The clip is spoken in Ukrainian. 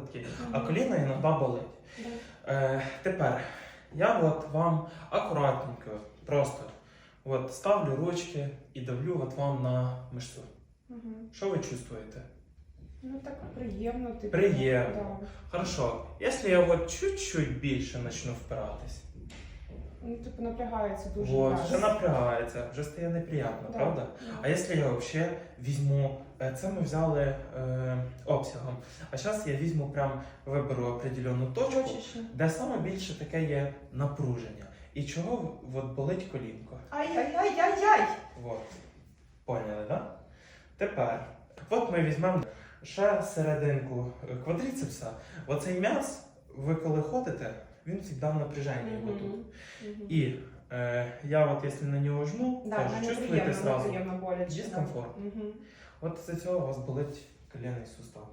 такі. А коліна іноді болить. Е, тепер я от вам акуратненько, просто от ставлю ручки і давлю от вам на мишцю. Що ви чувствуєте? Ну так приємно, типу. Приємно. Да. Хорошо. Якщо я от чуть-чуть більше почну впиратись, Ну, типу, напрягається дуже. от, м'яз. вже напрягається, вже стає неприємно, Да. правда? Да. А якщо я взагалі візьму, е, це ми взяли е, обсягом, а зараз я візьму прям виберу определену точку, Точечно. де саме більше таке є напруження. І чого от болить колінко? Ай-яй-яй-яй-яй! От. Поняли? Да? Тепер, от ми візьмемо ще серединку е, квадріцепса. Оцей м'яз, ви коли ходите, він завжди в напряженні отут. Мгм. І э, я вот если на него жму, Да, тоже чувствуете сразу. дискомфорт. От з цього у вас болить коленный сустав.